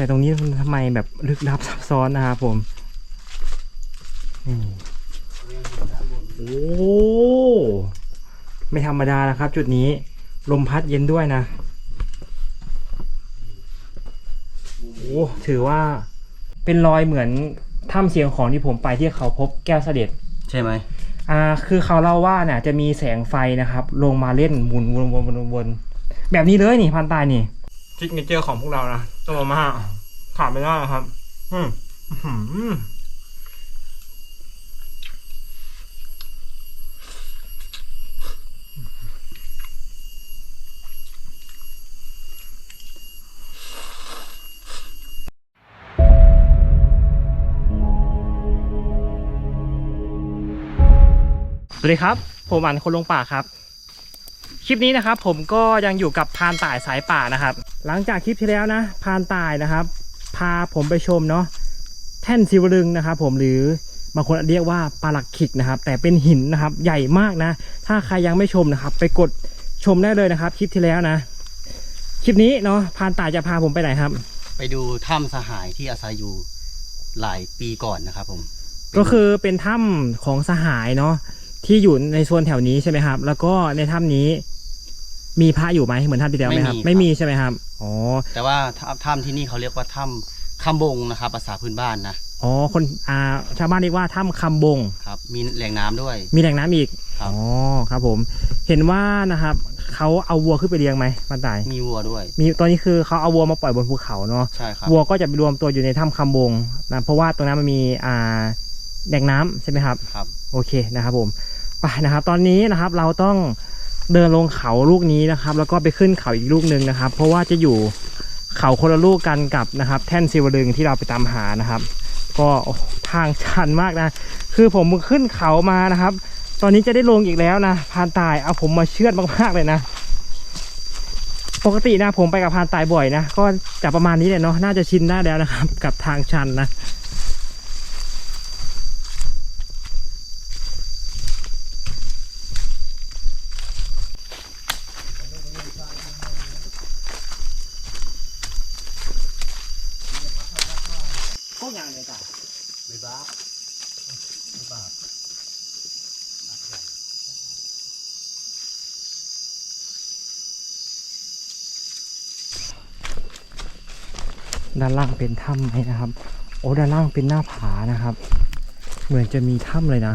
แต่ตรงนี้มันทำไมแบบลึกลับซับซ้อนนะครับผมนี่โอ้ไม่ธรรมดานะครับ จุดนี้ลมพัดเย็นด้วยนะโอ้ถือว่าเป็นรอยเหมือนถ้ำเสียงของที่ผมไปที่เขาพบแก้วเสด็จ ใช่ไหมอ่า คือเขาเล่าว่าเนี่ยจะมีแสงไฟนะครับ ลงมาเล่นหมุนวนวนวนวนแบบนี้เลยนี่พันตายนี่ ทิกเนเจอร์ของพวกเรานะตัวมาม่าขาดไม่ได้ครับ อืมอื้อหือสวัสดีครับ ผมอันคนลงป่าครับ ลิปนี้นะครับผมก็ยังอยู่กับพรานต่ายสายป่านะครับ หลังจากคลิปที่แล้วนะพรานต่ายนะครับ พาผมไปชมเนาะแท่นศิวลึงนะครับผมหรือบางคนเรียกว่าปลาหลักขิกนะครับ แต่เป็นหินนะครับใหญ่มากนะ ถ้าใครยังไม่ชมนะครับ ไปกดชมได้เลยนะครับคลิปที่แล้วนะคลิปนี้เนาะพรานต่ายจะพาผมไปไหนครับ ไปดูถ้ำสหายที่อาศัยอยู่หลายปีก่อนนะครับผม ก็คือเป็นถ้ำของสหายเนาะที่อยู่ในโซนแถวนี้ใช่ไหมครับ แล้วก็ในถ้ำนี้ มีพระอยู่ไหมเหมือนถ้ำที่แล้วไหมครับ ไม่มีใช่ไหมครับอ๋อแต่ว่าถ้ำถ้ำที่นี่เขาเรียกว่าถ้ำคำบงนะครับภาษาพื้นบ้านนะอ๋อคนอ่าชาวบ้านเรียกว่าถ้ำคำบงครับ มีแหล่งน้ำด้วย มีแหล่งน้ำอีกครับอ๋อครับผม เห็นว่านะครับเขาเอาวัวขึ้นไปเลี้ยงไหมมันตายมีวัวด้วย มีตอนนี้คือเขาเอาวัวมาปล่อยบนภูเขาเนาะใช่ครับวัวก็จะไปรวมตัวอยู่ในถ้ำคำบงนะเพราะว่าตรงนั้นมันมีอ่าแหล่งน้ำใช่ไหมครับครับ โอเคนะครับผมไปนะครับ ตอนนี้นะครับเราต้อง เดินลงเขาลูกนี้นะครับ แล้วก็ไปขึ้นเขาอีกลูกหนึ่งนะครับ เพราะว่าจะอยู่เขาคนละลูกกันกับนะครับ แท่นซิวลึงที่เราไปตามหานะครับ ก็ทางชันมากนะ คือผมขึ้นเขามานะครับ ตอนนี้จะได้ลงอีกแล้วนะพานตายเอาผมมาเชือดมากๆเลยนะ ปกตินะผมไปกับพานตายบ่อยนะก็จะประมาณนี้แหละเนาะน่าจะชินได้แล้วนะครับ กับทางชันนะ พวกยางเลยจ้ะ ไม่บ้าไม่บ้า ด้านล่างเป็นถ้ำไหมนะครับ โอ้ด้านล่างเป็นหน้าผานะครับ เหมือนจะมีถ้ำเลยนะ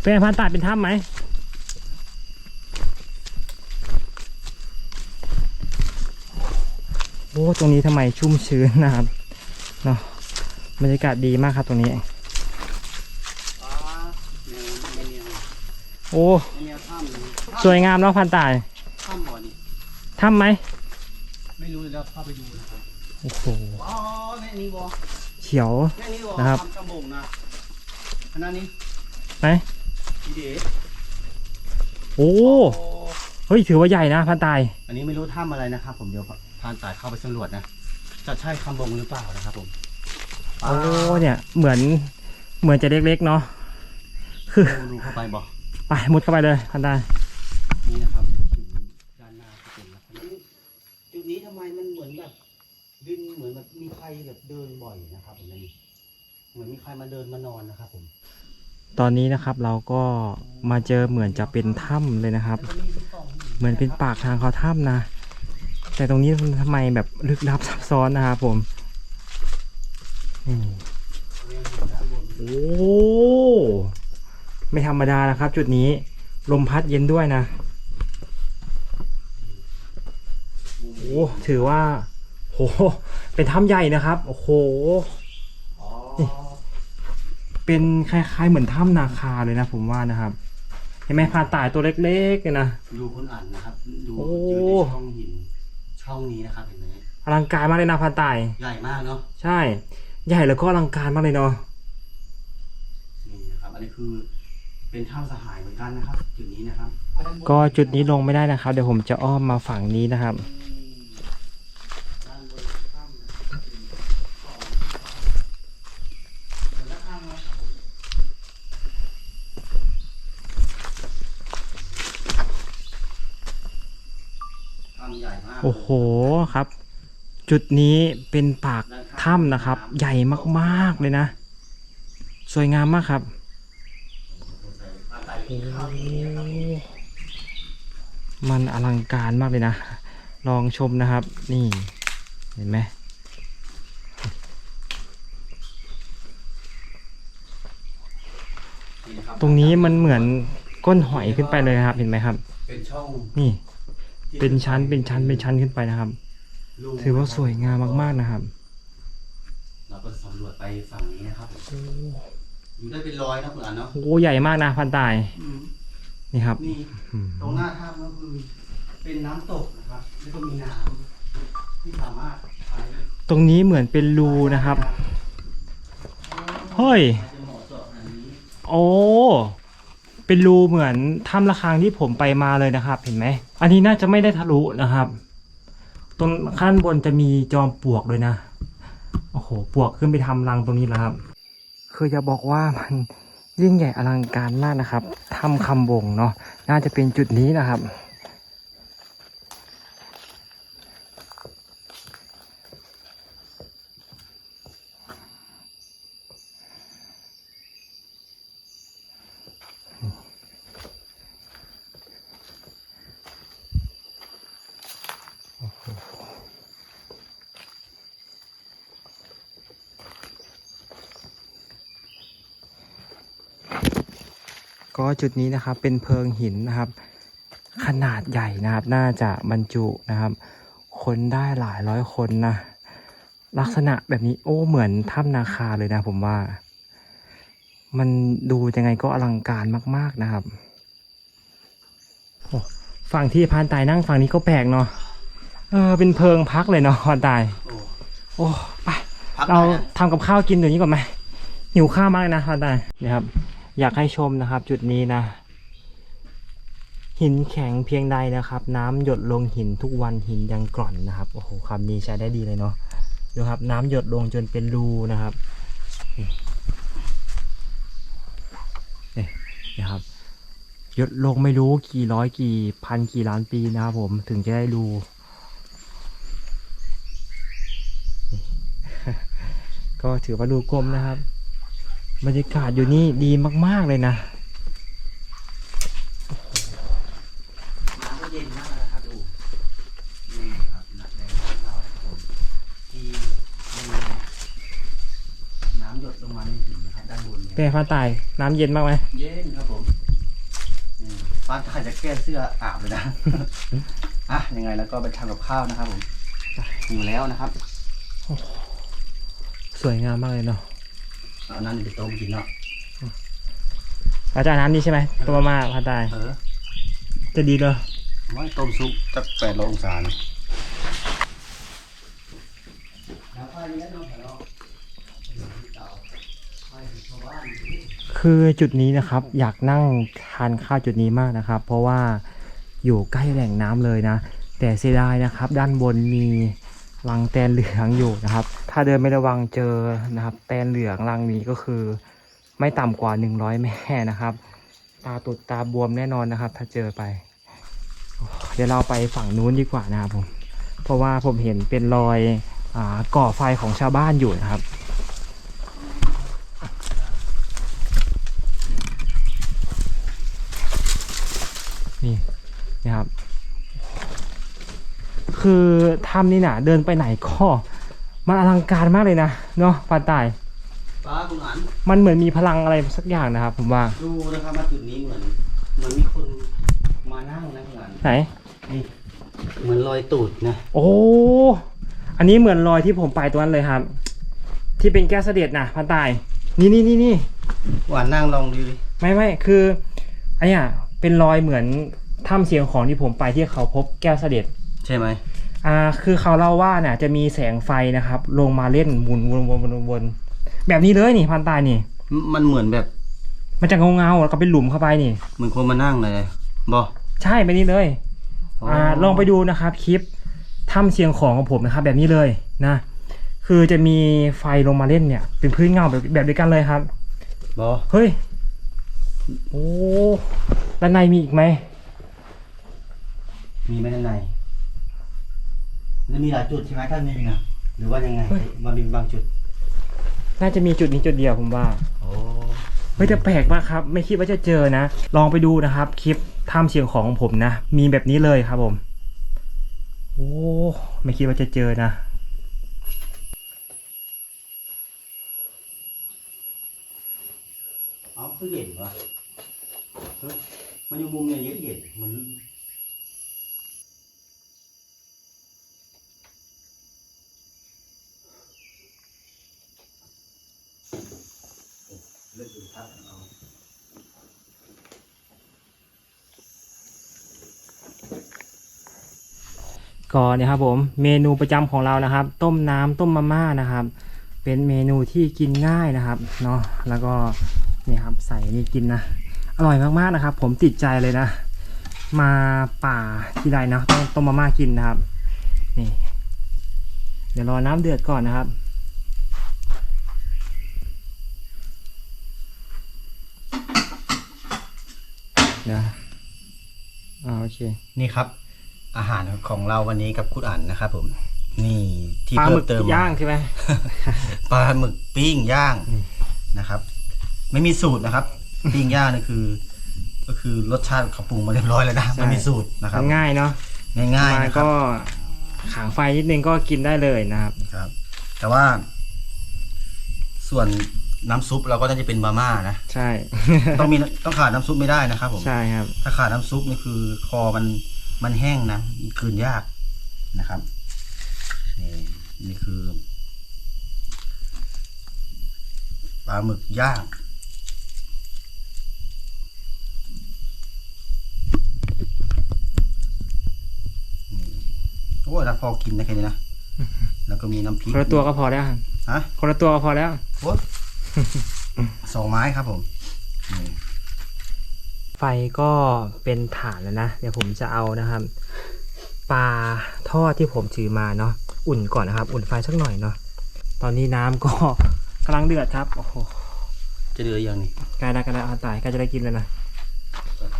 เป็นไงพันตาดเป็นถ้ำไหมโอ้ตรงนี้ทำไมชุ่มชื้นนะครับเนาะบรรยากาศดีมากครับตรงนี้อ๋อแนวแนวแนวโอ้แนวถ้ำนี่สวยงามเนาะพันตายถ้ำบ่อนี่ ถ้ำไหมไม่รู้เลยครับเข้าไปดูนะครับโอ้โหอ๋อแม่นี่บ่เขียว แม่นี่บ่นะครับถ้ำคำบงนะอันนั้นนี่ไหมดีเดชโอ้โอ้เฮ้ยถือว่าใหญ่นะพันตายอันนี้ไม่รู้ถ้ำอะไรนะครับ ผมเดี๋ยวพานตายเข้าไปสำรวจนะจะใช่คำบงหรือเปล่านะครับผมโอ้เนี่ย เหมือนเหมือนจะเล็กๆเนาะคือดูดูเข้าไปบอกไปมุดเข้าไปเลยพันตายนี่นะครับด้านหน้าจะเป็นลักษณะจุดนี้ทำไมมันเหมือนแบบ ดินเหมือนแบบมีใครแบบเดินบ่อยนะครับผมนี่เหมือนมีใครมาเดินมานอนนะครับผม ตอนนี้นะครับเราก็มาเจอเหมือนจะเป็นถ้ำเลยนะครับ เหมือนเป็นปากทางเขาถ้ำนะ แต่ตรงนี้ทำไมแบบลึกลับซับซ้อนนะครับผมนี่โอ้ไม่ธรรมดานะครับ จุดนี้ลมพัดเย็นด้วยนะโอ้ถือว่า โห เป็นถ้ำใหญ่นะครับ โอ้โหอ๋อเป็นคล้ายๆเหมือนถ้ำนาคาเลยนะผมว่านะครับ เห็นไหมพานตายตัวเล็กๆเลยนะ ดูคุณอ่านนะครับ ดูโอ้ อยู่ในช่องหิน ช่องนี้นะครับเห็นไหมอลังการมากเลยนะพานตาย ใหญ่มากเนาะ ใช่ ใหญ่แล้วก็อลังการมากเลยเนาะ นี่นะครับ อันนี้คือเป็นถ้ำสหายเหมือนกันนะครับ จุดนี้นะครับ ก็จุดนี้ลงไม่ได้นะครับ เดี๋ยวผมจะอ้อมมาฝั่งนี้นะครับ ด้านบนถ้ำนะครับเป็นกล่องเหมือนละข้างนะครับผมถ้ำใหญ่มาก โอ้โหครับ จุดนี้เป็นปากถ้ำนะครับ ใหญ่มากๆเลยนะ สวยงามมากครับโอ้มันอลังการมากเลยนะ ลองชมนะครับ นี่ เห็นไหมตรงนี้มันเหมือนก้นหอยขึ้นไปเลยครับ เห็นไหมครับ เป็นช่อง นี่ เป็นชั้นเป็นชั้นเป็นชั้นขึ้นไปนะครับรูถือว่าสวยงามมากๆนะครับ เราก็สำรวจไปฝั่งนี้นะครับอยู่ได้เป็นร้อยนะคุณอันเนาะโอ้โหใหญ่มากนะพันตายอืมนี่ครับนี่อืมตรงหน้าถ้ำก็คือเป็นน้ำตกนะครับแล้วก็มีน้ำที่สามารถใช้ตรงนี้เหมือนเป็นรูนะครับเฮ้ยจะเหมาะเจาะอันนี้โอ้ เป็นรูเหมือนถ้ำระฆังที่ผมไปมาเลยนะครับ เห็นไหม อันนี้น่าจะไม่ได้ทะลุนะครับ ตรงขั้นบนจะมีจอมปลวกเลยนะ โอ้โห ปลวกขึ้นไปทำรังตรงนี้แล้วครับ คือจะบอกว่ามันยิ่งใหญ่อลังการมากนะครับ ถ้ำคำบงเนาะ น่าจะเป็นจุดนี้นะครับ ก็จุดนี้นะครับเป็นเพิงหินนะครับ ขนาดใหญ่นะครับ น่าจะบรรจุนะครับ คนได้หลายร้อยคนนะลักษณะแบบนี้โอ้เหมือนถ้ำนาคาเลยนะผมว่า มันดูยังไงก็อลังการมาก ๆนะครับโอ้ฝั่งที่พานตายนั่งฝั่งนี้ก็แปลกเนาะเออเป็นเพิงพักเลยเนาะพานตาย โอ้โอ้ไปพักเราได้นะทำกับข้าวกินเดี๋ยวนี้ก่อนไหมหิวข้าวมากเลยนะพานตายนี่ครับ อยากให้ชมนะครับจุดนี้นะ หินแข็งเพียงใดนะครับ น้ำหยดลงหินทุกวันหินยังกร่อนนะครับโอ้โหคำนี้ใช้ได้ดีเลยเนาะดูครับ น้ำหยดลงจนเป็นรูนะครับนี่นะครับหยดลงไม่รู้กี่ร้อยกี่พันกี่ล้านปีนะครับผมถึงจะได้รูก็ถือว่าดูกลมนะครับ บรรยากาศอยู่นี่ดีมาก ๆ เลยนะน้ำก็เย็นมากนะครับดูนี่ครับนักแรงของเราครับผมที่มีน้ำหยดลงมาในหินนะครับด้านบนเป็นเนี่ยไงฟ้าตายน้ำเย็นมากไหมเย็นครับผมนี่ฟ้าถ่ายจะแก้เสื้ออาบเลยนะ อะยังไงแล้วก็ไปทำกับข้าวนะครับผมอยู่แล้วนะครับ สวยงามมากเลยเนาะเอานั่นไปต้มกินเนาะฟ้าจ่ายน้ำนี้ใช่ไหมตัวมากฟ้าตาย เออจะดีเลยว่าต้มซุปจะแปดร้อยองศานะแล้วไฟนี้น้องแถวคือจุดนี้นะครับ อยากนั่งทานข้าวจุดนี้มากนะครับ เพราะว่าอยู่ใกล้แหล่งน้ำเลยนะ แต่เสียดายนะครับ ด้านบนมี รังแตนเหลืองอยู่นะครับ ถ้าเดินไม่ระวังเจอนะครับ แตนเหลืองรังนี้ก็คือ ไม่ต่ำกว่า 100 แม่นะครับ ตาตุดตาบวมแน่นอนนะครับ ถ้าเจอไป เดี๋ยวเราไปฝั่งนู้นดีกว่านะครับผม เพราะว่าผมเห็นเป็นรอยอาก่อไฟของชาวบ้านอยู่นะครับนี่นะครับ คือถ้ำนี่น่ะ เดินไปไหนก็มันอลังการมากเลยนะเนาะปานตายป้าคุณอันมันเหมือนมีพลังอะไรสักอย่างนะครับ ผมว่าดูนะครับมาจุดนี้เหมือนเหมือนมีคนมานั่งนะคุณอันไหนนี่เหมือนรอยตูดนะโอ้อันนี้เหมือนรอยที่ผมไปตัวนั้นเลยครับ ที่เป็นแก้วเสด็จนะพันตาย นี่นี่นี่นี่หวานนั่งลองดูดิไม่ไม่คือไอ้เนี่ยเป็นรอยเหมือนถ้ำเสียงของที่ผมไปที่เขาพบแก้วเสด็จ ใช่ไหมอ่าคือเขาเล่าว่าเนี่ยจะมีแสงไฟนะครับ ลงมาเล่นหมุนวนวนวนวนแบบนี้เลยนี่พันตายนี่มมันเหมือนแบบ มันจะเงาเงาๆแล้วก็เป็นหลุมเข้าไปนี่เหมือนคนมานั่งเลยบอใช่แบบนี้เลยอ่าลองไปดูนะครับคลิปถ้ำเชียงของของผมนะครับ แบบนี้เลยนะ คือจะมีไฟลงมาเล่นเนี่ย เป็นพื้นเงาแบบแบบเดียวกันเลยครับบอเฮ้ยโอ้ด้านในมีอีกไหมมีไหมข้างใน มันมีหลายจุดใช่ไหมท่านมีนะหรือว่ายังไงมันมีบางจุด น่าจะมีจุดนี้จุดเดียวผมว่าโอ้เฮ้ยแต่แปลกมากครับ ไม่คิดว่าจะเจอนะ ลองไปดูนะครับ คลิปถ้ำเชียงของของผมนะ มีแบบนี้เลยครับผม โอ้ไม่คิดว่าจะเจอนะเอาคือเย็นวะเฮ้ยมันอยู่มุมอย่างนี้เย็นเหมือนเลือกดูท่าเอา ก็เนี่ยครับผมเมนูประจำของเรานะครับ ต้มน้ำต้มมาม่านะครับ เป็นเมนูที่กินง่ายนะครับเนาะแล้วก็นี่ครับใส่นี่กินนะอร่อยมากๆนะครับ ผมติดใจเลยนะ มาป่าที่ใดนะต้องต้มมาม่ากินนะครับนี่เดี๋ยวรอน้ำเดือดก่อนนะครับเดี๋ยวอ่าโอเคนี่ครับ อาหารของเราวันนี้กับคุณอั๋นนะครับผม นี่ที่ปลาหเพิ่มึมกเติมย่างใช่ไหม ปลาหมึกปิ้งย่างอืม นะครับ ไม่มีสูตรนะครับ ปิ้งย่างนี่คือ ก็คือรสชาติเขาปรุงมาเรียบร้อยแล้วนะไม่มีสูตรนะครับ ง่ายเนาะง่ายๆมานะครับ ก็ขางไฟนิดนึงก็กินได้เลยนะครับ ครับ แต่ว่า ส่วนน้ำซุปเราก็น่าจะเป็นมาม่านะ ใช่ ต้องมีต้องขาดน้ำซุปไม่ได้นะครับผม ใช่ครับ ถ้าขาดน้ำซุปนี่คือคอมัน มันแห้งนะคืนยากนะครับนี่นี่คือปลาหมึกย่างนี่โอ้ยแล้วพอกินนะแค่นี้นะ แล้วก็มีน้ำพริกคนละตัวก็พอแล้วครับฮะคนละตัวก็พอแล้วโอ้ยสองไม้ครับผมนี่ ไฟก็เป็นฐานแล้วนะ เดี๋ยวผมจะเอานะครับ ปลาทอดที่ผมถือมาเนาะอุ่นก่อนนะครับ อุ่นไฟสักหน่อยเนาะตอนนี้น้ำก็กำลังเดือดครับโอ้โหจะเดือยังนี่ใกล้แล้วใกล้แล้วอะตายใกล้จะได้กินแล้วนะ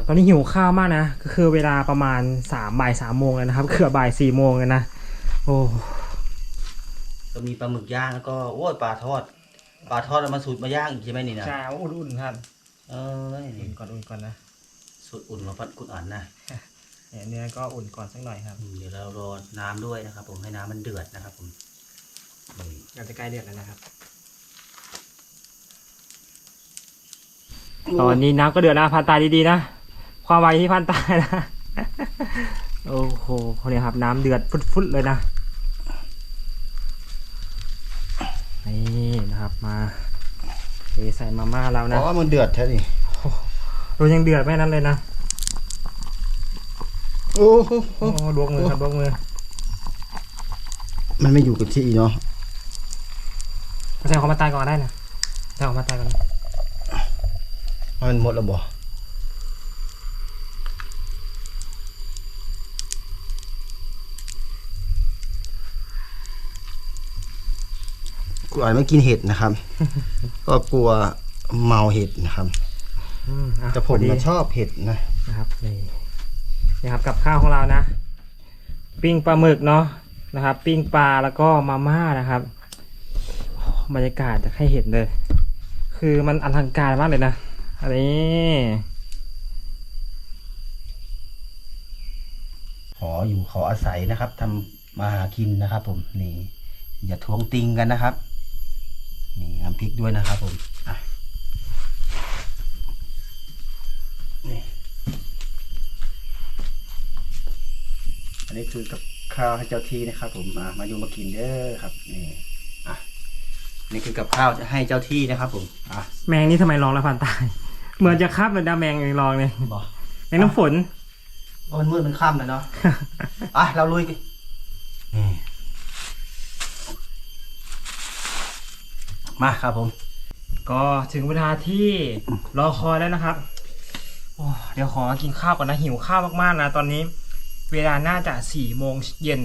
ตอนนี้หิวข้าวมากนะก็คือเวลาประมาณสามบ่ายสามโมงแล้วนะครับเกือบบ่ายสี่โมงแล้วนะโอ้ก็มีปลาหมึกย่างแล้วก็โอ้ยปลาทอดปลาทอดเอามาสูตรมาย่างอีกใช่ไหมนี่นะใช่อุ่นๆครับเอ้ยอุ่นก่อนอุ่นก่อนนะสูตร อุ่นมาพัดกุดอ่อนนะเนี่ยเนื้อก็อุ่นก่อนสักหน่อยครับอืมเดี๋ยวเรารอน้ำด้วยนะครับ ผมให้น้ำมันเดือดนะครับ ผมนี่อาจจะใกล้เดือดแล้วนะครับ ตอนนี้น้ำก็เดือดนะพันตายดีๆนะความไวที่พันตายนะโอ้โหเนี่ยครับ น้ำเดือดฟุดๆเลยนะนี่นะครับมาเทใส่มาม่าแล้วนะอ๋อมันเดือดแท้ดิ ดูยังเดือดแม่นั้นเลยนะโอ้โหโอ้ลวกมือครับลวกมือมันไม่อยู่กับที่เนาะใส่ของมาตายก่อนได้นะใส่ของมาตายก่อนมันหมดแล้วบ่กูอ่านไม่กินเห็ดนะครับ ก็กลัวเมาเห็ดนะครับ อืมอะแต่ผมพอดีมันชอบเห็ดนะ นะครับนี่นี่ครับกับข้าวของเรานะ ปิ้งปลาหมึกเนาะนะครับ ปิ้งปลาแล้วก็มาม่านะครับโอ้บรรยากาศจะให้เห็นเลย คือมันอลังการมากเลยนะอันนี้ขออยู่ขออาศัยนะครับทำมาหากินนะครับ ผมนี่ อย่าทวงติงกันนะครับ นี่น้ำพริกด้วยนะครับ ผมอะนี่ อันนี้คือกับข้าวให้เจ้าที่นะครับ ผมมามาอยู่มากินเด้อครับนี่อะนี่คือกับข้าวจะให้เจ้าที่นะครับ ผมอะแมงนี่ทำไมร้องแล้วฟันตาย เหมือนจะคาบเหมือนดาแมงยังร้องเลยบอกแมงน้ำฝนเพราะมันมืดมันค่ำแล้วเนาะอะเราลุยกันนี่มาครับผม ก็ถึงเวลาที่รอคอยแล้วนะครับโอ้เดี๋ยวขอกินข้าวก่อนนะหิวข้าวมากๆนะตอนนี้ เวลาน่าจะสี่โมงเย็น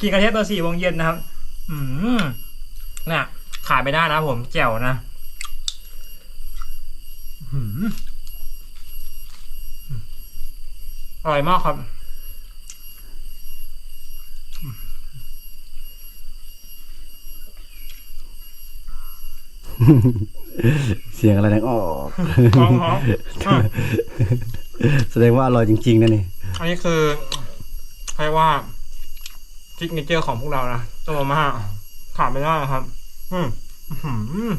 กินกระเทียมตอนสี่โมงเย็นนะครับ อืมน่ะขาดไม่ได้นะผมแจ่วนะอืมอร่อยมากครับ เสียงอะไรดังออกหอมหอมอะแสดงว่าอร่อยจริงๆนะนี่ อันนี้คือเรียกว่าซิกเนเจอร์ของพวกเรานะตัวมาม่าขาดไม่ได้นะครับ อืมอื้อหือ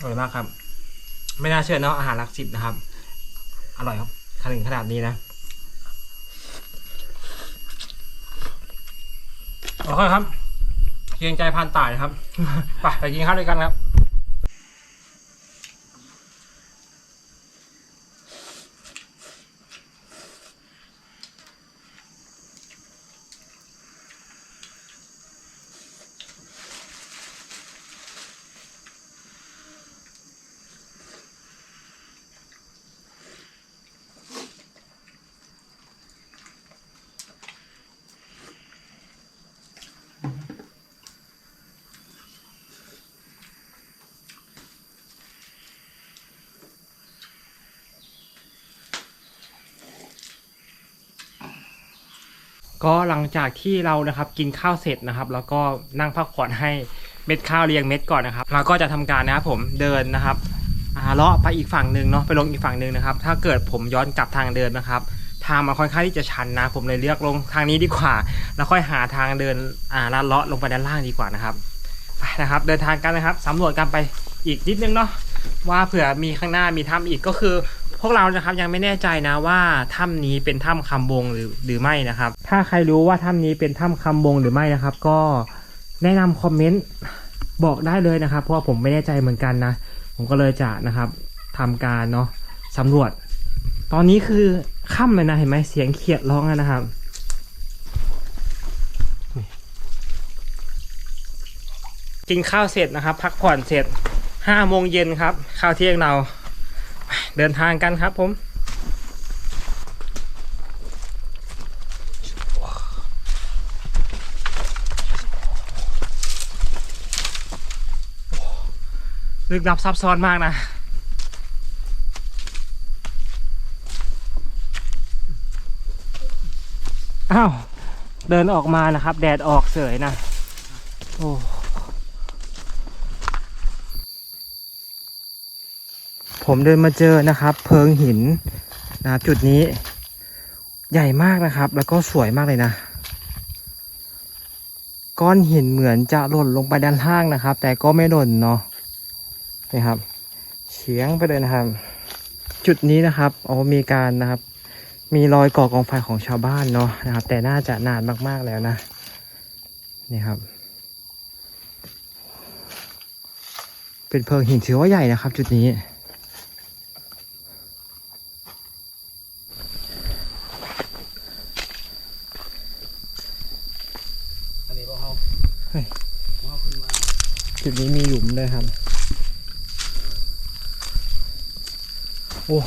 อร่อย มากครับ ไม่น่าเชื่อเนาะอาหารหลักสิบนะครับ อร่อยครับขนาดขนาดนี้นะโอเคครับเกรงใจพานต่ายนะครับไปไปกินข้าวด้วยกันครับ ก็หลังจากที่เรานะครับกินข้าวเสร็จนะครับ แล้วก็นั่งพักผ่อนให้เม็ดข้าวเรียงเม็ดก่อนนะครับเราก็จะทำการนะครับผมเดินนะครับเลาะไปอีกฝั่งหนึ่งเนาะไปลงอีกฝั่งหนึ่งนะครับ ถ้าเกิดผมย้อนกลับทางเดินนะครับ ทางมันค่อนข้างที่จะชันนะ ผมเลยเลือกลงทางนี้ดีกว่า แล้วค่อยหาทางเดินอ่าลัดเลาะลงไปด้านล่างดีกว่านะครับไปนะครับ เดินทางกันนะครับสำรวจกันไปอีกนิดนึงเนาะว่าเผื่อมีข้างหน้ามีถ้ำอีกก็คือ พวกเรานะครับยังไม่แน่ใจนะว่าถ้ำนี้เป็นถ้ำคำบงหรือหรือไม่นะครับ ถ้าใครรู้ว่าถ้ำนี้เป็นถ้ำคำบงหรือไม่นะครับ ก็แนะนำคอมเมนต์บอกได้เลยนะครับ เพราะว่าผมไม่แน่ใจเหมือนกันนะ ผมก็เลยจะนะครับทำการเนาะสำรวจ ตอนนี้คือค่ำเลยนะเห็นไหมเสียงเขียดร้องนะครับกินข้าวเสร็จนะครับ พักผ่อนเสร็จห้าโมงเย็นครับข้าวเที่ยงเรา เดินทางกันครับผมลึกลับซับซ้อนมากนะ อ้าว เดินออกมานะครับ แดดออกเสยนะ โอ้ ผมเดินมาเจอนะครับ เพิงหินนะครับจุดนี้ใหญ่มากนะครับ แล้วก็สวยมากเลยนะ ก้อนหินเหมือนจะหล่นลงไปด้านล่างนะครับ แต่ก็ไม่หล่นเนาะนี่ครับเฉียงไปเลยนะครับ จุดนี้นะครับอ๋อมีการนะครับ มีรอยก่อกองไฟของชาวบ้านเนาะนะครับ แต่น่าจะนานมากๆแล้วนะนี่ครับ เป็นเพิงหินถือว่าใหญ่นะครับ จุดนี้นี้พวกเขา เฮ้ย พวกเขาขึ้นมา จุดนี้มีหลุมด้วยครับ โอ้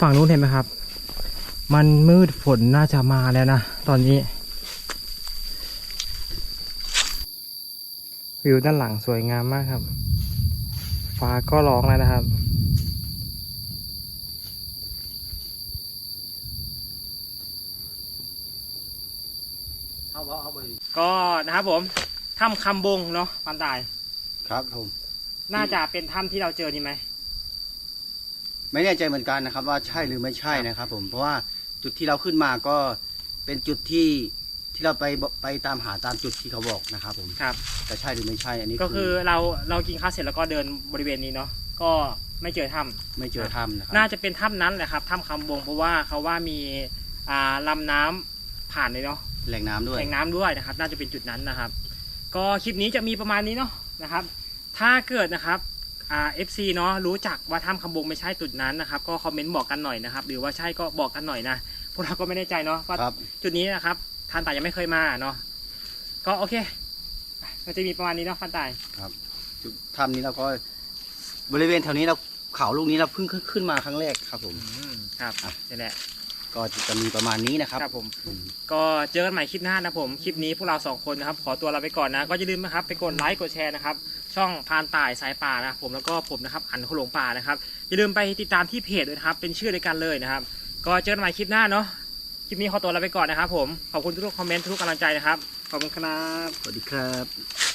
ฝั่งนู้นเห็นไหมครับ มันมืดฝนน่าจะมาแล้วนะ ตอนนี้ วิวด้านหลังสวยงามมากครับ ฟ้าก็ร้องแล้วนะครับ เอาเอาเอาไป ก็นะ ครับผมถ้ำคำบงเนาะปันตาย ครับผม น่าจะเป็นถ้ำที่เราเจอนี่ไหมไม่แน่ใจเหมือนกันนะครับ ว่าใช่หรือไม่ใช่นะครับผมเพราะว่าจุดที่เราขึ้นมาก็เป็นจุดที่ที่เราไปไปตามหาตามจุดที่เขาบอกนะครับผมครับแต่ใช่หรือไม่ใช่อันนี้ก็คือเราเรากินข้าวเสร็จแล้วก็เดินบริเวณนี้เนาะก็ไม่เจอถ้ำไม่เจอถ้ำนะครัน่าจะเป็นถ้ำนั้นแหละครับถ้ำคำบงเพราะว่าเขาว่ามีอ่าลำน้ำผ่านเลยเนาะ แหล่งน้ำด้วย แหล่งน้ำด้วยนะครับ น่าจะเป็นจุดนั้นนะครับ ก็คลิปนี้จะมีประมาณนี้เนาะนะครับ ถ้าเกิดนะครับอ่าเอฟซีเนาะรู้จักว่าถ้ำคำบงไม่ใช่จุดนั้นนะครับ ก็คอมเมนต์บอกกันหน่อยนะครับ หรือว่าใช่ก็บอกกันหน่อยนะพวกเราก็ไม่แน่ใจเนาะว่าครับ จุดนี้นะครับทานตายยังไม่เคยมาเนาะก็โอเคก็จะมีประมาณนี้เนาะฟันตายครับจุดถ้ำนี้เราก็บริเวณแถวนี้เราเขาลูกนี้เราเพิ่งขึ้นขึ้นมาครั้งแรกครับผม อืมครับอะ นี่แหละ ก็จะมีประมาณนี้นะครับ ครับผมอืมก็เจอกันใหม่คลิปหน้านะผม คลิปนี้พวกเราสองคนนะครับ ขอตัวลาไปก่อนนะ ก็อย่าลืมนะครับไปกดไลค์กดแชร์นะครับ ช่องพานต่ายสายป่านะครับผมแล้วก็ผมนะครับอันขลงป่านะครับ อย่าลืมไปติดตามที่เพจด้วยนะครับ เป็นชื่อเดียวกันเลยนะครับ ก็เจอกันใหม่คลิปหน้าเนาะ คลิปนี้ขอตัวลาไปก่อนนะครับ ผม ขอบคุณทุกๆคอมเมนต์ทุกๆกำลังใจนะครับ ขอบคุณครับ สวัสดีครับ